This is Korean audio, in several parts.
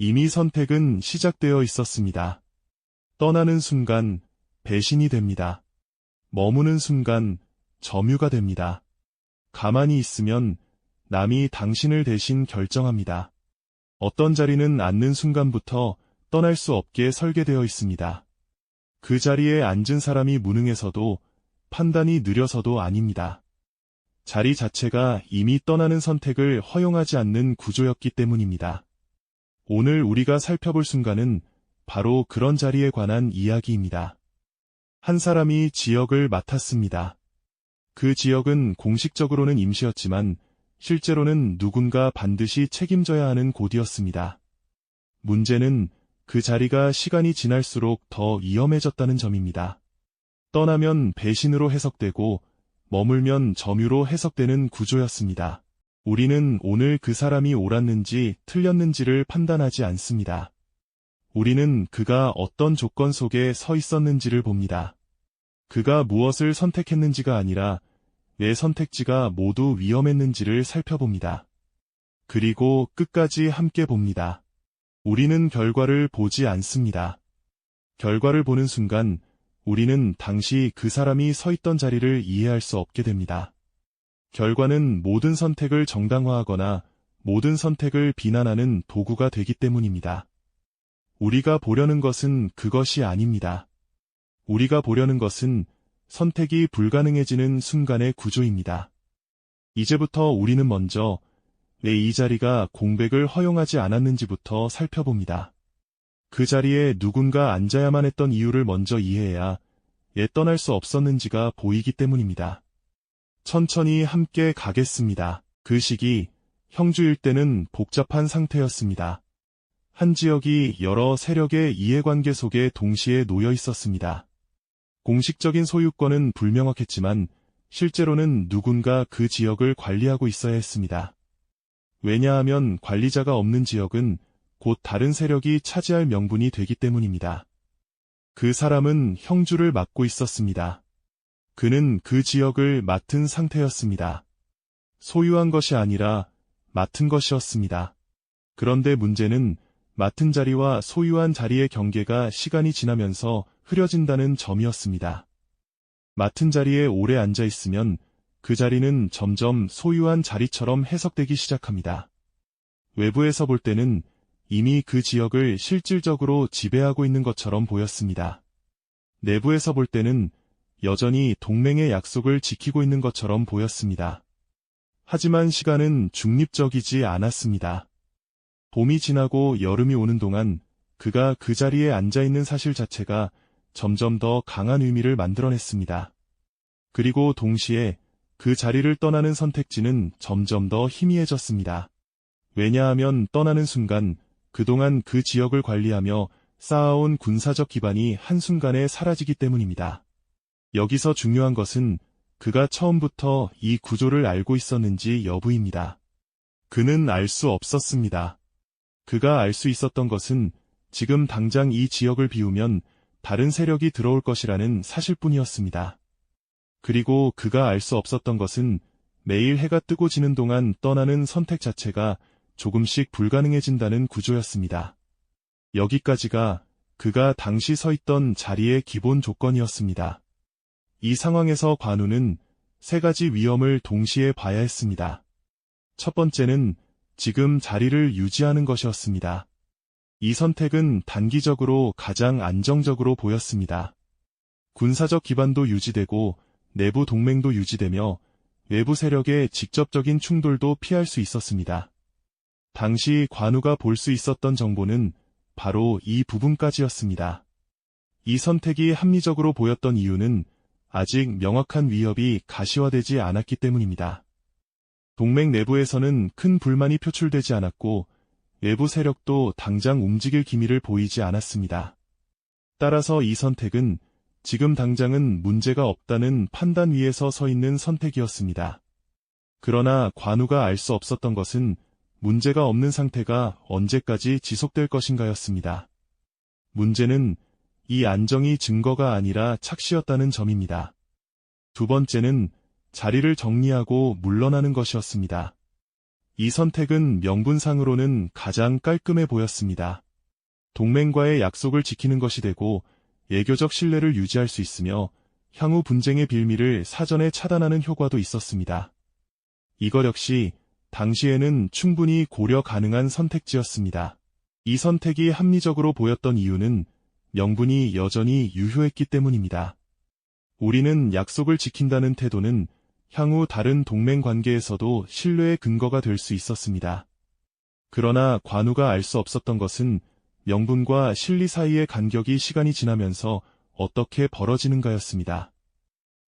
이미 선택은 시작되어 있었습니다. 떠나는 순간 배신이 됩니다. 머무는 순간 점유가 됩니다. 가만히 있으면 남이 당신을 대신 결정합니다. 어떤 자리는 앉는 순간부터 떠날 수 없게 설계되어 있습니다. 그 자리에 앉은 사람이 무능해서도 판단이 느려서도 아닙니다. 자리 자체가 이미 떠나는 선택을 허용하지 않는 구조였기 때문입니다. 오늘 우리가 살펴볼 순간은 바로 그런 자리에 관한 이야기입니다. 한 사람이 지역을 맡았습니다. 그 지역은 공식적으로는 임시였지만 실제로는 누군가 반드시 책임져야 하는 곳이었습니다. 문제는 그 자리가 시간이 지날수록 더 위험해졌다는 점입니다. 떠나면 배신으로 해석되고 머물면 점유로 해석되는 구조였습니다. 우리는 오늘 그 사람이 옳았는지 틀렸는지를 판단하지 않습니다. 우리는 그가 어떤 조건 속에 서 있었는지를 봅니다. 그가 무엇을 선택했는지가 아니라 내 선택지가 모두 위험했는지를 살펴봅니다. 그리고 끝까지 함께 봅니다. 우리는 결과를 보지 않습니다. 결과를 보는 순간 우리는 당시 그 사람이 서 있던 자리를 이해할 수 없게 됩니다. 결과는 모든 선택을 정당화하거나 모든 선택을 비난하는 도구가 되기 때문입니다. 우리가 보려는 것은 그것이 아닙니다. 우리가 보려는 것은 선택이 불가능해지는 순간의 구조입니다. 이제부터 우리는 먼저 왜이 자리가 공백을 허용하지 않았는지부터 살펴봅니다. 그 자리에 누군가 앉아야만 했던 이유를 먼저 이해해야 예 떠날 수 없었는지가 보이기 때문입니다. 천천히 함께 가겠습니다. 그 시기 형주일 때는 복잡한 상태였습니다. 한 지역이 여러 세력의 이해관계 속에 동시에 놓여 있었습니다. 공식적인 소유권은 불명확했지만 실제로는 누군가 그 지역을 관리하고 있어야 했습니다. 왜냐하면 관리자가 없는 지역은 곧 다른 세력이 차지할 명분이 되기 때문입니다. 그 사람은 형주를 맡고 있었습니다. 그는 그 지역을 맡은 상태였습니다. 소유한 것이 아니라 맡은 것이었습니다. 그런데 문제는 맡은 자리와 소유한 자리의 경계가 시간이 지나면서 흐려진다는 점이었습니다. 맡은 자리에 오래 앉아 있으면 그 자리는 점점 소유한 자리처럼 해석되기 시작합니다. 외부에서 볼 때는 이미 그 지역을 실질적으로 지배하고 있는 것처럼 보였습니다. 내부에서 볼 때는 여전히 동맹의 약속을 지키고 있는 것처럼 보였습니다. 하지만 시간은 중립적이지 않았습니다. 봄이 지나고 여름이 오는 동안 그가 그 자리에 앉아 있는 사실 자체가 점점 더 강한 의미를 만들어냈습니다. 그리고 동시에 그 자리를 떠나는 선택지는 점점 더 희미해졌습니다. 왜냐하면 떠나는 순간 그동안 그 지역을 관리하며 쌓아온 군사적 기반이 한순간에 사라지기 때문입니다. 여기서 중요한 것은 그가 처음부터 이 구조를 알고 있었는지 여부입니다. 그는 알 수 없었습니다. 그가 알 수 있었던 것은 지금 당장 이 지역을 비우면 다른 세력이 들어올 것이라는 사실뿐이었습니다. 그리고 그가 알 수 없었던 것은 매일 해가 뜨고 지는 동안 떠나는 선택 자체가 조금씩 불가능해진다는 구조였습니다. 여기까지가 그가 당시 서 있던 자리의 기본 조건이었습니다. 이 상황에서 관우는 세 가지 위험을 동시에 봐야 했습니다. 첫 번째는 지금 자리를 유지하는 것이었습니다. 이 선택은 단기적으로 가장 안정적으로 보였습니다. 군사적 기반도 유지되고 내부 동맹도 유지되며 외부 세력의 직접적인 충돌도 피할 수 있었습니다. 당시 관우가 볼 수 있었던 정보는 바로 이 부분까지였습니다. 이 선택이 합리적으로 보였던 이유는 아직 명확한 위협이 가시화되지 않았기 때문입니다. 동맹 내부에서는 큰 불만이 표출되지 않았고 외부 세력도 당장 움직일 기미를 보이지 않았습니다. 따라서 이 선택은 지금 당장은 문제가 없다는 판단 위에서 서 있는 선택이었습니다. 그러나 관우가 알 수 없었던 것은 문제가 없는 상태가 언제까지 지속될 것인가였습니다. 문제는 이 안정이 증거가 아니라 착시였다는 점입니다. 두 번째는 자리를 정리하고 물러나는 것이었습니다. 이 선택은 명분상으로는 가장 깔끔해 보였습니다. 동맹과의 약속을 지키는 것이 되고 예교적 신뢰를 유지할 수 있으며 향후 분쟁의 빌미를 사전에 차단하는 효과도 있었습니다. 이것 역시 당시에는 충분히 고려 가능한 선택지였습니다. 이 선택이 합리적으로 보였던 이유는 명분이 여전히 유효했기 때문입니다. 우리는 약속을 지킨다는 태도는 향후 다른 동맹 관계에서도 신뢰의 근거가 될 수 있었습니다. 그러나 관우가 알 수 없었던 것은 명분과 실리 사이의 간격이 시간이 지나면서 어떻게 벌어지는가였습니다.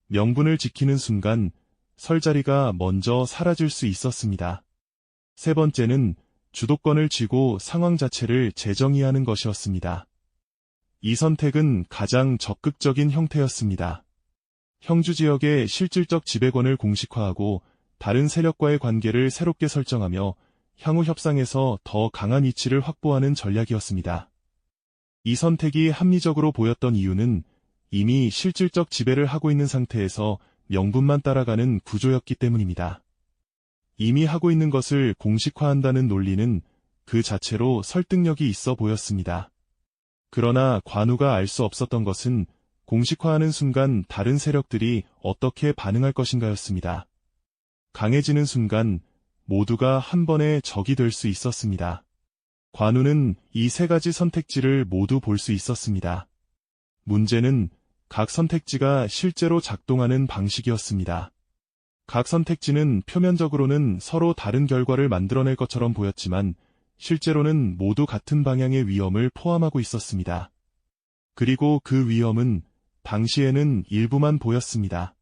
명분을 지키는 순간 설자리가 먼저 사라질 수 있었습니다. 세 번째는 주도권을 쥐고 상황 자체를 재정의하는 것이었습니다. 이 선택은 가장 적극적인 형태였습니다. 형주 지역의 실질적 지배권을 공식화하고 다른 세력과의 관계를 새롭게 설정하며 향후 협상에서 더 강한 위치를 확보하는 전략이었습니다. 이 선택이 합리적으로 보였던 이유는 이미 실질적 지배를 하고 있는 상태에서 명분만 따라가는 구조였기 때문입니다. 이미 하고 있는 것을 공식화한다는 논리는 그 자체로 설득력이 있어 보였습니다. 그러나 관우가 알 수 없었던 것은 공식화하는 순간 다른 세력들이 어떻게 반응할 것인가였습니다. 강해지는 순간 모두가 한 번에 적이 될 수 있었습니다. 관우는 이 세 가지 선택지를 모두 볼 수 있었습니다. 문제는 각 선택지가 실제로 작동하는 방식이었습니다. 각 선택지는 표면적으로는 서로 다른 결과를 만들어낼 것처럼 보였지만 실제로는 모두 같은 방향의 위험을 포함하고 있었습니다. 그리고 그 위험은 당시에는 일부만 보였습니다.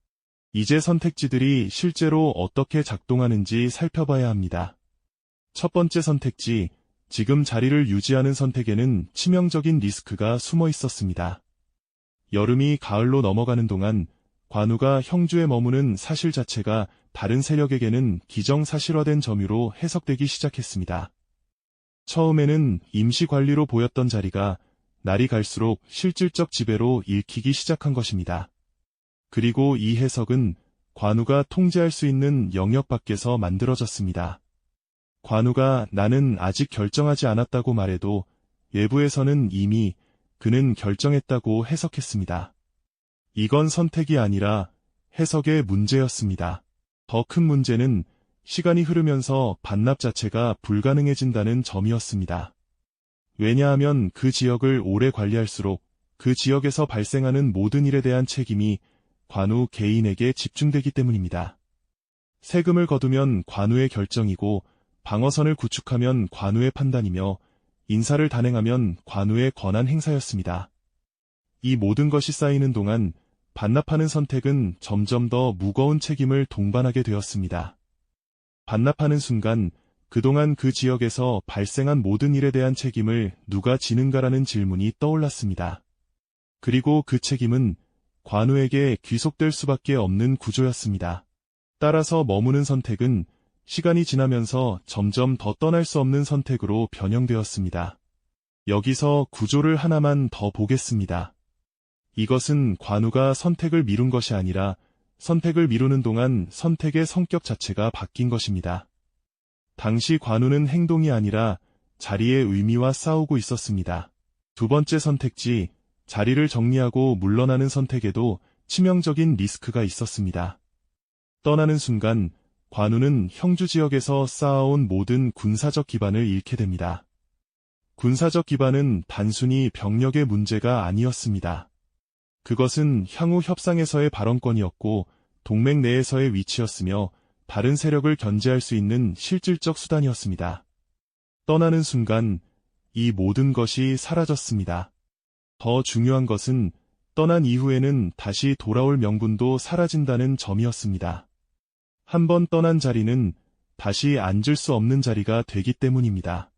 이제 선택지들이 실제로 어떻게 작동하는지 살펴봐야 합니다. 첫 번째 선택지, 지금 자리를 유지하는 선택에는 치명적인 리스크가 숨어 있었습니다. 여름이 가을로 넘어가는 동안 관우가 형주에 머무는 사실 자체가 다른 세력에게는 기정사실화된 점유로 해석되기 시작했습니다. 처음에는 임시관리로 보였던 자리가 날이 갈수록 실질적 지배로 읽히기 시작한 것입니다. 그리고 이 해석은 관우가 통제할 수 있는 영역 밖에서 만들어졌습니다. 관우가 나는 아직 결정하지 않았다고 말해도 외부에서는 이미 그는 결정했다고 해석했습니다. 이건 선택이 아니라 해석의 문제였습니다. 더 큰 문제는 시간이 흐르면서 반납 자체가 불가능해진다는 점이었습니다. 왜냐하면 그 지역을 오래 관리할수록 그 지역에서 발생하는 모든 일에 대한 책임이 관우 개인에게 집중되기 때문입니다. 세금을 거두면 관우의 결정이고 방어선을 구축하면 관우의 판단이며 인사를 단행하면 관우의 권한 행사였습니다. 이 모든 것이 쌓이는 동안 반납하는 선택은 점점 더 무거운 책임을 동반하게 되었습니다. 반납하는 순간 그동안 그 지역에서 발생한 모든 일에 대한 책임을 누가 지는가라는 질문이 떠올랐습니다. 그리고 그 책임은 관우에게 귀속될 수밖에 없는 구조였습니다. 따라서 머무는 선택은 시간이 지나면서 점점 더 떠날 수 없는 선택으로 변형되었습니다. 여기서 구조를 하나만 더 보겠습니다. 이것은 관우가 선택을 미룬 것이 아니라 선택을 미루는 동안 선택의 성격 자체가 바뀐 것입니다. 당시 관우는 행동이 아니라 자리의 의미와 싸우고 있었습니다. 두 번째 선택지, 자리를 정리하고 물러나는 선택에도 치명적인 리스크가 있었습니다. 떠나는 순간 관우는 형주 지역에서 쌓아온 모든 군사적 기반을 잃게 됩니다. 군사적 기반은 단순히 병력의 문제가 아니었습니다. 그것은 향후 협상에서의 발언권이었고 동맹 내에서의 위치였으며 다른 세력을 견제할 수 있는 실질적 수단이었습니다. 떠나는 순간 이 모든 것이 사라졌습니다. 더 중요한 것은 떠난 이후에는 다시 돌아올 명분도 사라진다는 점이었습니다. 한번 떠난 자리는 다시 앉을 수 없는 자리가 되기 때문입니다.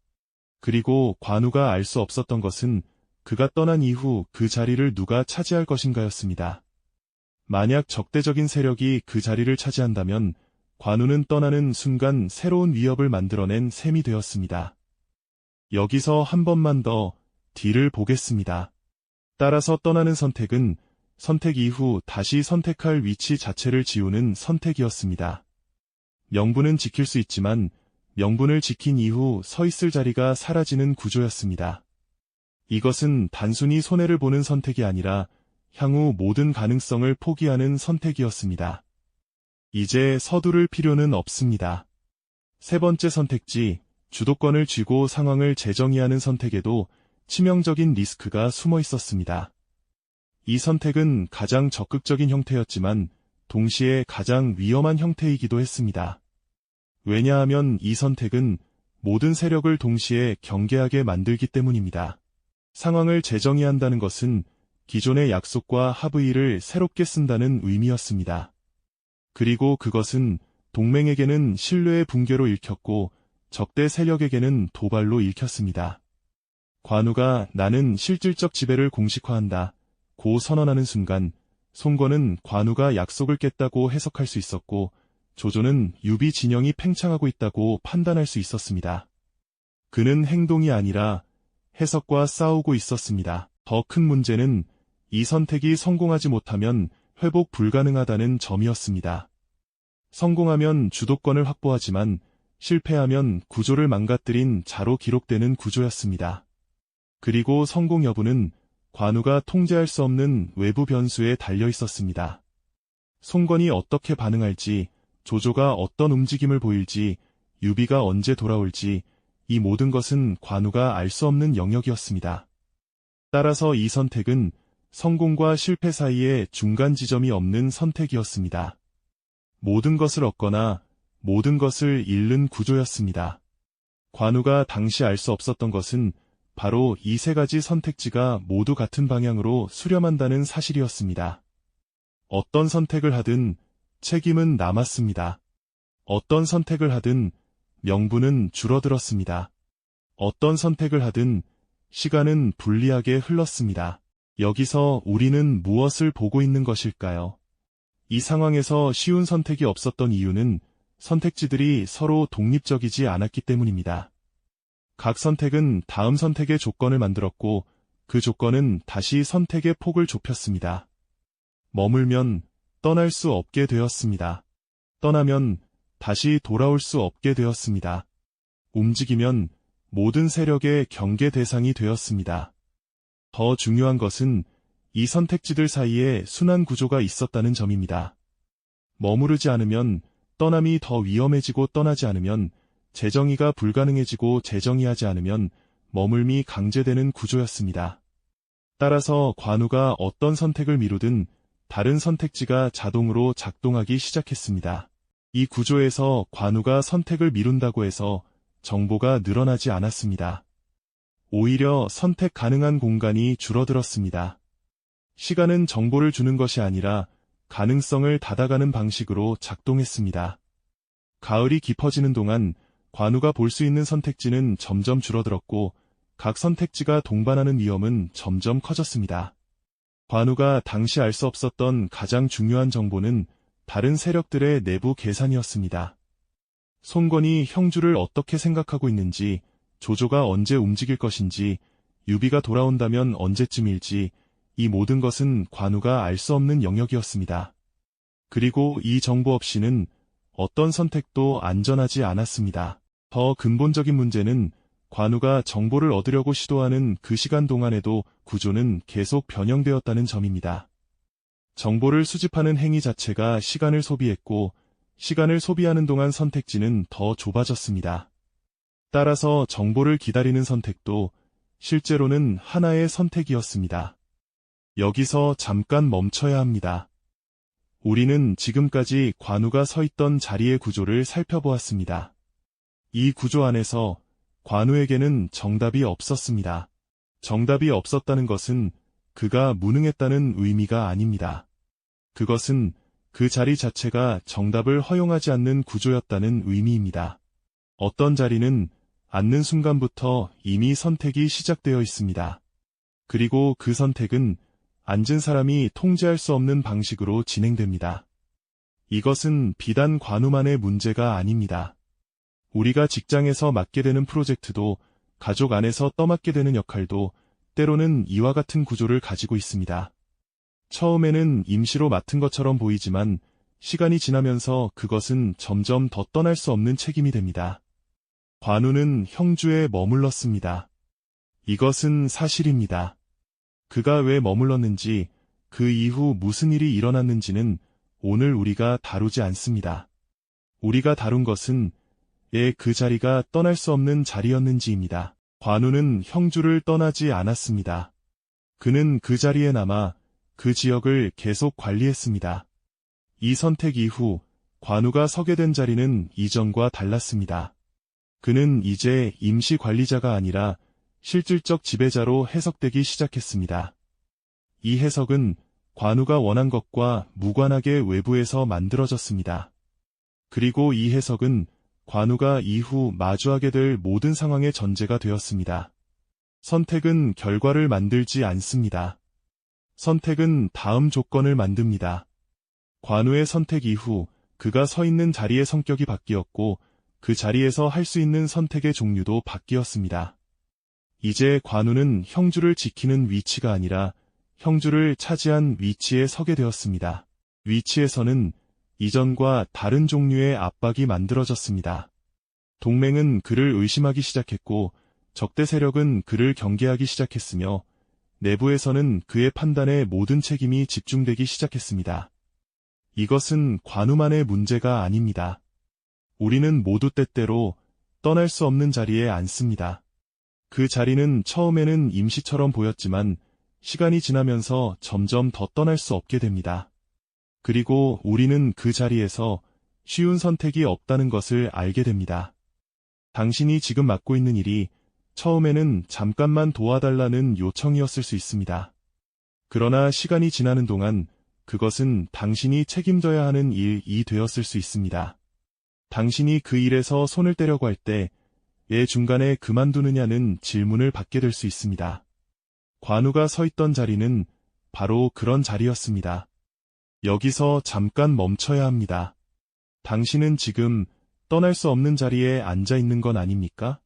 그리고 관우가 알 수 없었던 것은 그가 떠난 이후 그 자리를 누가 차지할 것인가였습니다. 만약 적대적인 세력이 그 자리를 차지한다면 관우는 떠나는 순간 새로운 위협을 만들어낸 셈이 되었습니다. 여기서 한 번만 더 뒤를 보겠습니다. 따라서 떠나는 선택은 선택 이후 다시 선택할 위치 자체를 지우는 선택이었습니다. 명분은 지킬 수 있지만 명분을 지킨 이후 서 있을 자리가 사라지는 구조였습니다. 이것은 단순히 손해를 보는 선택이 아니라 향후 모든 가능성을 포기하는 선택이었습니다. 이제 서두를 필요는 없습니다. 세 번째 선택지, 주도권을 쥐고 상황을 재정의하는 선택에도 치명적인 리스크가 숨어 있었습니다. 이 선택은 가장 적극적인 형태였지만 동시에 가장 위험한 형태이기도 했습니다. 왜냐하면 이 선택은 모든 세력을 동시에 경계하게 만들기 때문입니다. 상황을 재정의한다는 것은 기존의 약속과 합의를 새롭게 쓴다는 의미였습니다. 그리고 그것은 동맹에게는 신뢰의 붕괴로 읽혔고 적대 세력에게는 도발로 읽혔습니다. 관우가 나는 실질적 지배를 공식화한다. 고 선언하는 순간 송건은 관우가 약속을 깼다고 해석할 수 있었고 조조는 유비 진영이 팽창하고 있다고 판단할 수 있었습니다. 그는 행동이 아니라 해석과 싸우고 있었습니다. 더 큰 문제는 이 선택이 성공하지 못하면 회복 불가능하다는 점이었습니다. 성공하면 주도권을 확보하지만 실패하면 구조를 망가뜨린 자로 기록되는 구조였습니다. 그리고 성공 여부는 관우가 통제할 수 없는 외부 변수에 달려 있었습니다. 송건이 어떻게 반응할지, 조조가 어떤 움직임을 보일지, 유비가 언제 돌아올지, 이 모든 것은 관우가 알 수 없는 영역이었습니다. 따라서 이 선택은 성공과 실패 사이에 중간 지점이 없는 선택이었습니다. 모든 것을 얻거나 모든 것을 잃는 구조였습니다. 관우가 당시 알 수 없었던 것은 바로 이 세 가지 선택지가 모두 같은 방향으로 수렴한다는 사실이었습니다. 어떤 선택을 하든 책임은 남았습니다. 어떤 선택을 하든 명분은 줄어들었습니다. 어떤 선택을 하든 시간은 불리하게 흘렀습니다. 여기서 우리는 무엇을 보고 있는 것일까요? 이 상황에서 쉬운 선택이 없었던 이유는 선택지들이 서로 독립적이지 않았기 때문입니다. 각 선택은 다음 선택의 조건을 만들었고 그 조건은 다시 선택의 폭을 좁혔습니다. 머물면 떠날 수 없게 되었습니다. 떠나면 다시 돌아올 수 없게 되었습니다. 움직이면 모든 세력의 경계 대상이 되었습니다. 더 중요한 것은 이 선택지들 사이에 순환 구조가 있었다는 점입니다. 머무르지 않으면 떠남이 더 위험해지고 떠나지 않으면 재정의가 불가능해지고 재정의하지 않으면 머물미 강제되는 구조였습니다. 따라서 관우가 어떤 선택을 미루든 다른 선택지가 자동으로 작동하기 시작했습니다. 이 구조에서 관우가 선택을 미룬다고 해서 정보가 늘어나지 않았습니다. 오히려 선택 가능한 공간이 줄어들었습니다. 시간은 정보를 주는 것이 아니라 가능성을 닫아가는 방식으로 작동했습니다. 가을이 깊어지는 동안 관우가 볼 수 있는 선택지는 점점 줄어들었고 각 선택지가 동반하는 위험은 점점 커졌습니다. 관우가 당시 알 수 없었던 가장 중요한 정보는 다른 세력들의 내부 계산이었습니다. 송건이 형주를 어떻게 생각하고 있는지, 조조가 언제 움직일 것인지, 유비가 돌아온다면 언제쯤일지, 이 모든 것은 관우가 알 수 없는 영역이었습니다. 그리고 이 정보 없이는 어떤 선택도 안전하지 않았습니다. 더 근본적인 문제는 관우가 정보를 얻으려고 시도하는 그 시간 동안에도 구조는 계속 변형되었다는 점입니다. 정보를 수집하는 행위 자체가 시간을 소비했고 시간을 소비하는 동안 선택지는 더 좁아졌습니다. 따라서 정보를 기다리는 선택도 실제로는 하나의 선택이었습니다. 여기서 잠깐 멈춰야 합니다. 우리는 지금까지 관우가 서 있던 자리의 구조를 살펴보았습니다. 이 구조 안에서 관우에게는 정답이 없었습니다. 정답이 없었다는 것은 그가 무능했다는 의미가 아닙니다. 그것은 그 자리 자체가 정답을 허용하지 않는 구조였다는 의미입니다. 어떤 자리는 앉는 순간부터 이미 선택이 시작되어 있습니다. 그리고 그 선택은 앉은 사람이 통제할 수 없는 방식으로 진행됩니다. 이것은 비단 관우만의 문제가 아닙니다. 우리가 직장에서 맡게 되는 프로젝트도 가족 안에서 떠맡게 되는 역할도 때로는 이와 같은 구조를 가지고 있습니다. 처음에는 임시로 맡은 것처럼 보이지만 시간이 지나면서 그것은 점점 더 떠날 수 없는 책임이 됩니다. 관우는 형주에 머물렀습니다. 이것은 사실입니다. 그가 왜 머물렀는지, 그 이후 무슨 일이 일어났는지는 오늘 우리가 다루지 않습니다. 우리가 다룬 것은 예, 그 자리가 떠날 수 없는 자리였는지입니다. 관우는 형주를 떠나지 않았습니다. 그는 그 자리에 남아 그 지역을 계속 관리했습니다. 이 선택 이후 관우가 서게 된 자리는 이전과 달랐습니다. 그는 이제 임시 관리자가 아니라 실질적 지배자로 해석되기 시작했습니다. 이 해석은 관우가 원한 것과 무관하게 외부에서 만들어졌습니다. 그리고 이 해석은 관우가 이후 마주하게 될 모든 상황의 전제가 되었습니다. 선택은 결과를 만들지 않습니다. 선택은 다음 조건을 만듭니다. 관우의 선택 이후 그가 서 있는 자리의 성격이 바뀌었고 그 자리에서 할 수 있는 선택의 종류도 바뀌었습니다. 이제 관우는 형주를 지키는 위치가 아니라 형주를 차지한 위치에 서게 되었습니다. 위치에서는 이전과 다른 종류의 압박이 만들어졌습니다. 동맹은 그를 의심하기 시작했고 적대 세력은 그를 경계하기 시작했으며 내부에서는 그의 판단에 모든 책임이 집중되기 시작했습니다. 이것은 관우만의 문제가 아닙니다. 우리는 모두 때때로 떠날 수 없는 자리에 앉습니다. 그 자리는 처음에는 임시처럼 보였지만 시간이 지나면서 점점 더 떠날 수 없게 됩니다. 그리고 우리는 그 자리에서 쉬운 선택이 없다는 것을 알게 됩니다. 당신이 지금 맡고 있는 일이 처음에는 잠깐만 도와달라는 요청이었을 수 있습니다. 그러나 시간이 지나는 동안 그것은 당신이 책임져야 하는 일이 되었을 수 있습니다. 당신이 그 일에서 손을 떼려고 할 때, 왜 중간에 그만두느냐는 질문을 받게 될 수 있습니다. 관우가 서 있던 자리는 바로 그런 자리였습니다. 여기서 잠깐 멈춰야 합니다. 당신은 지금 떠날 수 없는 자리에 앉아 있는 건 아닙니까?